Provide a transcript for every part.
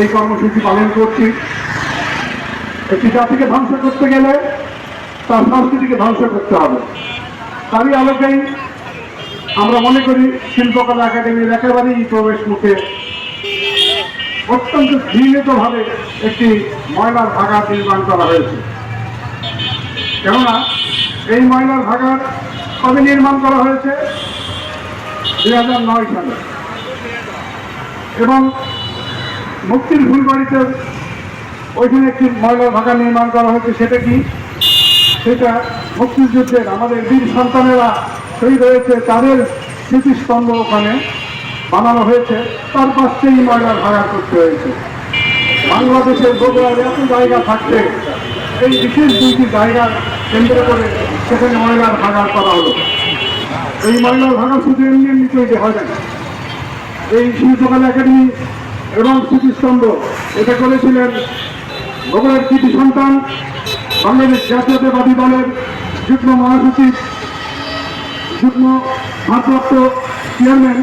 এই কর্মসূচি পালন করছি। একটি জাতিকে ধ্বংস করতে গেলে তার সংস্কৃতিকে ধ্বংস করতে হবে। তারই আলোকেই আমরা মনে করি শিল্পকলা একাডেমির একেবারেই প্রবেশ মুখে। অত্যন্ত ঘৃণিতভাবে একটি ময়লার ভাগার নির্মাণ করা হয়েছে। কেননা এই ময়লার ভাগার কবে নির্মাণ করা হয়েছে? দুই হাজার নয় সালে। এবং মুক্তির ফুলবাড়িতে ওইখানে একটি ময়লার ভাগা নির্মাণ করা হয়েছে, সেটা কি? সেটা মুক্তিযুদ্ধের আমাদের বীর সন্তানেরা শহীদ হয়েছে, তাদের স্মৃতিস্তম্ভ ওখানে বানানো হয়েছে। তার পাশেই ময়লার ভাগার করতে হয়েছে। বাংলাদেশের বগুড়ার এত জায়গা থাকতে এই বিশেষ দুইটি জায়গা কেন্দ্র করে সেখানে ময়লার ভাগার করা হলো। এই ময়লার ভাগা শুধু এমনি এমনি তৈরি হয় না। এই শিল্পকলা একাডেমি এবং স্মৃতিস্তম্ভ এটা করেছিলেন বগুড়ার কৃতি সন্তান, বাংলাদেশ জাতীয়তাবাদী দলের যুগ্ম মহাসচিব, যুগ্ম ভারপ্রাপ্ত চেয়ারম্যান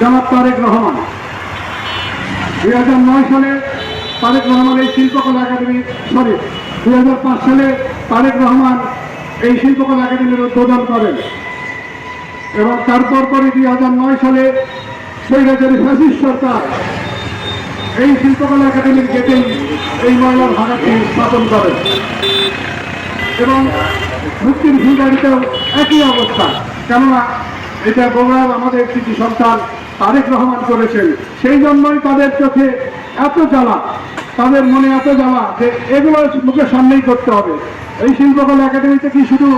জনাব তারেক রহমান। দুই হাজার নয় সালে তারেক রহমান এই শিল্পকলা একাডেমি সরি দুই হাজার পাঁচ সালে তারেক রহমান এই শিল্পকলা একাডেমির উদ্বোধন করেন। এবং তারপর পরে দুই হাজার নয় সালে স্বৈরাচারী ফ্যাসিস্ট সরকার এই শিল্পকলা একাডেমির গেটেই এই ময়লার ভাগাটি স্থাপন করে। এবং মুক্তির ফুলবাড়িতেও একই অবস্থা। কেননা এটা বগুড়ার আমাদের কৃষি সন্তান তারেক রহমান করেছেন। সেই জন্যই তাদের চোখে এত জ্বালা, তাদের মনে এত জ্বালা যে এগুলো মুখের সামনেই করতে হবে। এই শিল্পকলা একাডেমিতে কি শুধু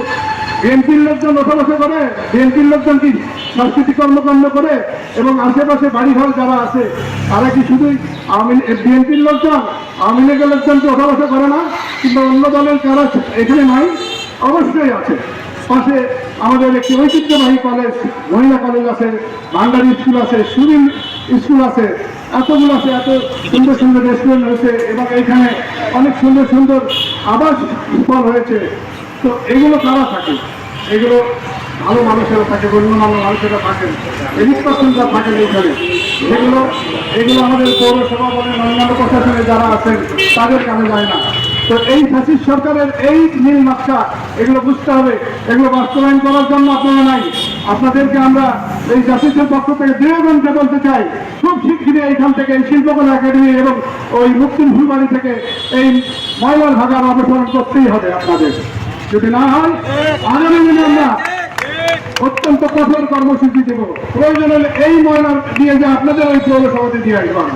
বিএনপির লোকজন ওঠা করে, বিএনপির লোকজন কি সাংস্কৃতিক কর্মকাণ্ড করে এবং আশেপাশে বাড়িঘর যারা আছে, তারা কি শুধুই আওয়ামী বিএনপির লোকজন, আওয়ামী লীগের লোকজন কি ওঠা করে না? কিংবা অন্য দলের যারা এখানে নাই, অবশ্যই আছে। পাশে আমাদের একটি ঐতিহ্যবাহী কলেজ মহিলা কলেজ আছে ভান্ডারি স্কুল আছে, সুনীল স্কুল আছে, এতগুলো আছে, এত সুন্দর সুন্দর রেস্টুরেন্ট হয়েছে এবং এখানে অনেক সুন্দর সুন্দর আবাস স্থল হয়েছে। তো এগুলো কারা থাকে। এগুলো ভালো মানুষেরা থাকে, গণ্যমান্য মানুষেরা থাকেন এদিক পার্সেন্টরা থাকেন এইখানে এগুলো এগুলো আমাদের পৌরসভা বলেন, অন্যান্য প্রশাসনে যারা আছেন, তাদের কানে যায় না। তো এই ফ্যাসিস্ট সরকারের এই নীল নকশা এগুলো বুঝতে হবে। এগুলো বাস্তবায়ন করার জন্য আপনারা নাই। আপনাদেরকে আমরা এই জাতিসের পক্ষ থেকে দৃঢ়গঞ্জে বলতে চাই। খুব শিগগিরই এইখান থেকে এই শিল্পকলা একাডেমি এবং ওই মুক্তির ফুলবাড়ি থেকে এই ময়লার ভাগার অপসারণ করতেই হবে আপনাদের। যদি না হয়, আগামী দিনে আমরা অত্যন্ত কঠোর কর্মসূচি দেব। প্রয়োজন হলে এই ময়লা দিয়ে যে আপনাদের ওই পৌরসভাতে দিয়ে আসবেন।